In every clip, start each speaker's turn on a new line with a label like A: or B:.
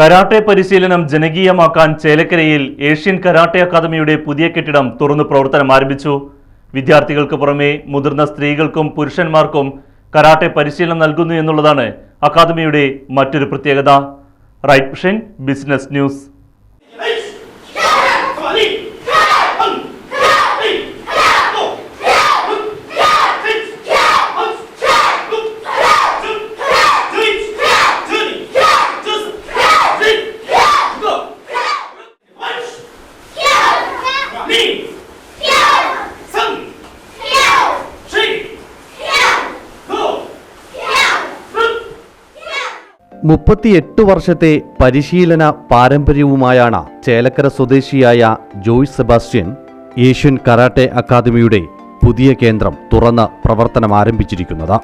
A: Karate പരിശീലനം ജനകീയമാക്കാൻ ചേലക്കരയിൽ Asian karate അക്കാദമിയുടെ പുതിയ കെട്ടിടം തുറന്നു പ്രവർത്തനം ആരംഭിച്ചു. വിദ്യാർത്ഥികൾക്ക് പുറമെ മുതിർന്ന സ്ത്രീകൾക്കും പുരുഷന്മാർക്കും കരാട്ടെ പരിശീലനം നൽകുന്നു എന്നുള്ളതാണ് അക്കാദമിയുടെ മറ്റൊരു പ്രത്യേകത. റൈറ്റ് ബിസിനസ് ന്യൂസ്
B: മുപ്പത്തിയെട്ട് വർഷത്തെ പരിശീലന പാരമ്പര്യവുമായാണ് ചേലക്കര സ്വദേശിയായ ജോയ് സെബാസ്റ്റ്യൻ ഏഷ്യൻ കരാട്ടെ അക്കാദമിയുടെ പുതിയ കേന്ദ്രം തുറന്ന് പ്രവർത്തനം ആരംഭിച്ചിരിക്കുന്നത്.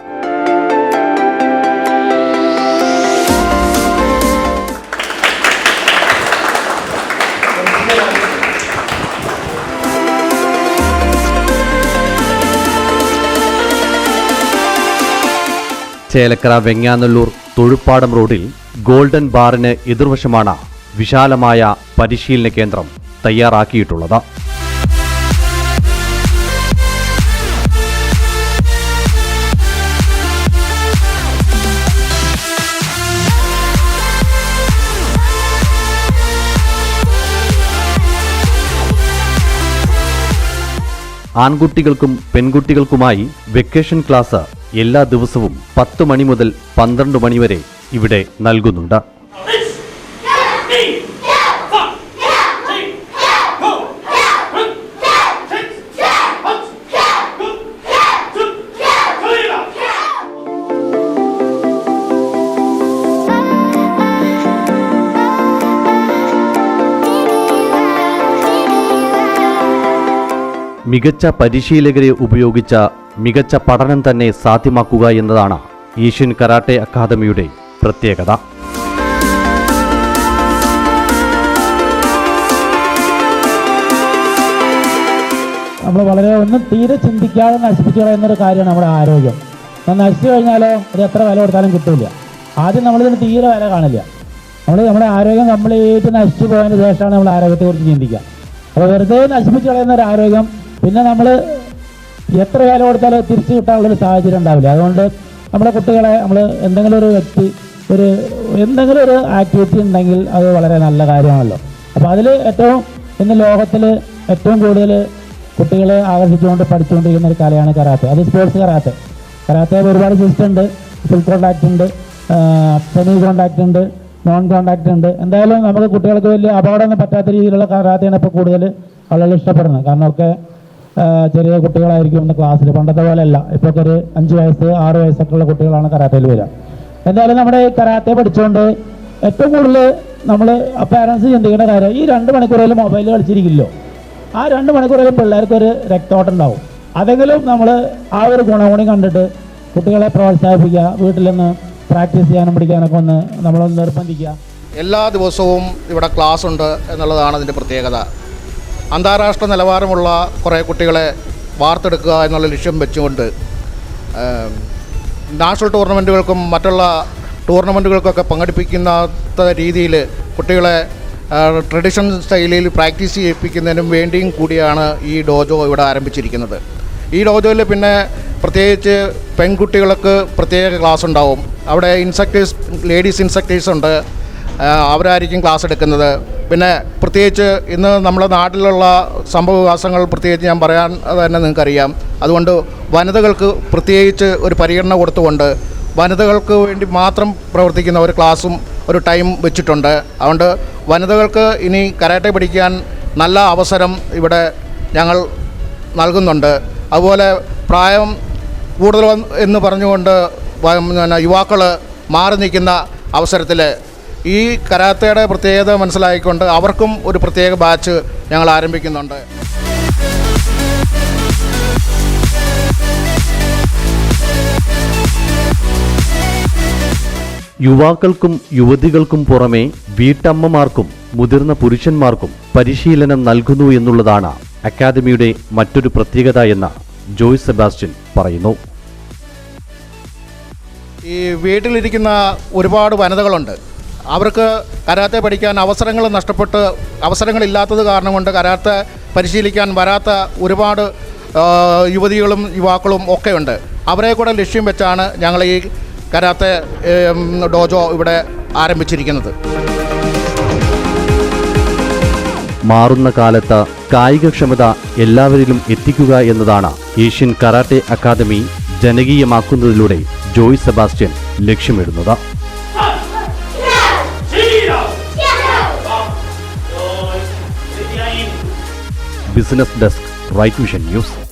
B: ചേലക്കര വെങ്ങാനല്ലൂർ തൊഴുപ്പാടം റോഡിൽ ഗോൾഡൻ ബാറിന് എതിർവശമാണ് വിശാലമായ പരിശീലന കേന്ദ്രം തയ്യാറാക്കിയിട്ടുള്ളത്. ആൺകുട്ടികൾക്കും പെൺകുട്ടികൾക്കുമായി വെക്കേഷൻ ക്ലാസ് എല്ലാ ദിവസവും പത്ത് മണി മുതൽ പന്ത്രണ്ട് മണിവരെ ഇവിടെ നൽകുന്നുണ്ട്. മികച്ച പരിശീലകരെ ഉപയോഗിച്ച മികച്ച പഠനം തന്നെ സാധ്യമാക്കുക എന്നതാണ് ഏഷ്യൻ കരാട്ടെ അക്കാദമിയുടെ പ്രത്യേകത.
C: നമ്മൾ വളരെ ഒന്നും തീരെ ചിന്തിക്കാതെ നശിപ്പിച്ചു കളയുന്നൊരു കാര്യമാണ് നമ്മുടെ ആരോഗ്യം. നമ്മൾ നശിച്ചു കഴിഞ്ഞാലോ അത് എത്ര വില കൊടുത്താലും കിട്ടില്ല ആദ്യം നമ്മളിതിന് തീരെ വില കാണില്ല. നമ്മൾ നമ്മുടെ ആരോഗ്യം കംപ്ലീറ്റ് നശിച്ചു പോയതിന് ശേഷമാണ് നമ്മൾ ആരോഗ്യത്തെക്കുറിച്ച് ചിന്തിക്കുക. അപ്പോൾ വെറുതെ നശിപ്പിച്ചു കളയുന്ന ഒരു ആരോഗ്യം പിന്നെ നമ്മൾ എത്ര കാലം കൊടുത്താലും തിരിച്ചു കിട്ടാനുള്ളൊരു സാഹചര്യം ഉണ്ടാവില്ല. അതുകൊണ്ട് നമ്മുടെ കുട്ടികളെ നമ്മൾ എന്തെങ്കിലും ഒരു വ്യക്തി ഒരു എന്തെങ്കിലും ഒരു ആക്ടിവിറ്റി ഉണ്ടെങ്കിൽ അത് വളരെ നല്ല കാര്യമാണല്ലോ. അപ്പോൾ അതിൽ ഏറ്റവും ഇന്ന് ലോകത്തിൽ ഏറ്റവും കൂടുതൽ കുട്ടികളെ ആകർഷിച്ചുകൊണ്ട് പഠിച്ചുകൊണ്ടിരിക്കുന്ന ഒരു കലയാണ് കരാത്തെ. അത് സ്പോർട്സ് കരാത്തെ. കരാത്തെ ഒരുപാട് സിസ്റ്റം ഉണ്ട്. ഫുൾ കോണ്ടാക്റ്റ് ഉണ്ട്. സെമി കോണ്ടാക്റ്റ് ഉണ്ട്. നോൺ കോണ്ടാക്റ്റ് ഉണ്ട്. എന്തായാലും നമുക്ക് കുട്ടികൾക്ക് വലിയ അപകടമൊന്നും പറ്റാത്ത രീതിയിലുള്ള കരാത്തെയാണ് ഇപ്പോൾ കൂടുതൽ ആളുകൾ ഇഷ്ടപ്പെടുന്നത്. കാരണം ഒക്കെ ചെറിയ കുട്ടികളായിരിക്കും ഇന്ന് ക്ലാസ്സിൽ പണ്ടത്തെ പോലെയല്ല. ഇപ്പോൾ ഒരു അഞ്ച് വയസ്സ് ആറ് വയസ്സൊക്കെ ഉള്ള കുട്ടികളാണ് കരാത്തയിൽ വരിക എന്തായാലും നമ്മുടെ ഈ കരാത്തെ പഠിച്ചുകൊണ്ട് ഏറ്റവും കൂടുതൽ നമ്മൾ പാരൻസ് ചിന്തിക്കേണ്ട കാര്യം ഈ രണ്ട് മണിക്കൂറിൽ മൊബൈൽ കളിച്ചിരിക്കില്ലോ. ആ രണ്ട് മണിക്കൂറിലും പിള്ളേർക്കൊരു രക്തോട്ടം ഉണ്ടാവും അതെങ്കിലും നമ്മൾ ആ ഒരു ഗുണഗുണി കണ്ടിട്ട് കുട്ടികളെ പ്രോത്സാഹിപ്പിക്കുക വീട്ടിൽ നിന്ന് പ്രാക്ടീസ് ചെയ്യാനും പഠിക്കാനൊക്കെ ഒന്ന് നമ്മളൊന്ന് നിർബന്ധിക്കുക.
D: എല്ലാ ദിവസവും ഇവിടെ ക്ലാസ് ഉണ്ട് എന്നുള്ളതാണ് അതിന്റെ പ്രത്യേകത. അന്താരാഷ്ട്ര നിലവാരമുള്ള കുറേ കുട്ടികളെ വാർത്തെടുക്കുക എന്നുള്ള ലക്ഷ്യം വെച്ചുകൊണ്ട് നാഷണൽ ടൂർണമെന്റുകൾക്കും മറ്റുള്ള ടൂർണമെന്റുകൾക്കൊക്കെ പങ്കെടുപ്പിക്കുന്ന രീതിയിൽ കുട്ടികളെ ട്രഡീഷണൽ സ്റ്റൈലിൽ പ്രാക്ടീസ് ചെയ്യിപ്പിക്കുന്നതിനും വേണ്ടിയും കൂടിയാണ് ഈ ഡോജോ ഇവിടെ ആരംഭിച്ചിരിക്കുന്നത്. ഈ ഡോജോയിൽ പിന്നെ പ്രത്യേകിച്ച് പെൺകുട്ടികൾക്ക് പ്രത്യേക ക്ലാസ് ഉണ്ടാവും. അവിടെ ഇൻസ്ട്രക്ടേഴ്സ് ലേഡീസ് ഇൻസ്ട്രക്ടേഴ്സ് ഉണ്ട്. അവരായിരിക്കും ക്ലാസ് എടുക്കുന്നത്. പിന്നെ പ്രത്യേകിച്ച് ഇന്ന് നമ്മുടെ നാട്ടിലുള്ള സംഭവവികാസങ്ങൾ പ്രത്യേകിച്ച് ഞാൻ പറയാൻ തന്നെ നിങ്ങൾക്കറിയാം. അതുകൊണ്ട് വനിതകൾക്ക് പ്രത്യേകിച്ച് ഒരു പരിഗണന കൊടുത്തുകൊണ്ട് വനിതകൾക്ക് വേണ്ടി മാത്രം പ്രവർത്തിക്കുന്ന ഒരു ക്ലാസ്സും ഒരു ടൈം വെച്ചിട്ടുണ്ട്. അതുകൊണ്ട് വനിതകൾക്ക് ഇനി കരാട്ടെ പഠിക്കാൻ നല്ല അവസരം ഇവിടെ ഞങ്ങൾ നൽകുന്നുണ്ട്. അതുപോലെ പ്രായം കൂടുതൽ എന്ന് പറഞ്ഞുകൊണ്ട് യുവാക്കൾ മാറി നിൽക്കുന്ന അവസരത്തിൽ ഈ കരാത്തയുടെ പ്രത്യേകത മനസ്സിലാക്കിക്കൊണ്ട് അവർക്കും ഒരു പ്രത്യേക ബാച്ച് ഞങ്ങൾ ആരംഭിക്കുന്നുണ്ട്.
B: യുവാക്കൾക്കും യുവതികൾക്കും പുറമെ വീട്ടമ്മമാർക്കും മുതിർന്ന പുരുഷന്മാർക്കും പരിശീലനം നൽകുന്നു എന്നുള്ളതാണ് അക്കാദമിയുടെ മറ്റൊരു പ്രത്യേകത എന്ന് ജോയ് സെബാസ്റ്റ്യൻ പറയുന്നു.
D: ഈ വീട്ടിലിരിക്കുന്ന ഒരുപാട് വനിതകളുണ്ട്. അവർക്ക് കരാത്തെ പഠിക്കാൻ അവസരങ്ങൾ നഷ്ടപ്പെട്ട് അവസരങ്ങളില്ലാത്തത് കാരണം കൊണ്ട് കരാത്തെ പരിശീലിക്കാൻ വരാത്ത ഒരുപാട് യുവതികളും യുവാക്കളും ഒക്കെയുണ്ട്. അവരെ കൂടെ ലക്ഷ്യം വെച്ചാണ് ഞങ്ങൾ ഈ കരാത്തെ ഡോജോ ഇവിടെ ആരംഭിച്ചിരിക്കുന്നത്.
B: മാറുന്ന കാലത്ത് കായികക്ഷമത എല്ലാവരിലും എത്തിക്കുക എന്നതാണ് ഏഷ്യൻ കരാട്ടെ അക്കാദമി ജനകീയമാക്കുന്നതിലൂടെ ജോയ് സെബാസ്റ്റ്യൻ ലക്ഷ്യമിടുന്നത്. Business desk Right Vision News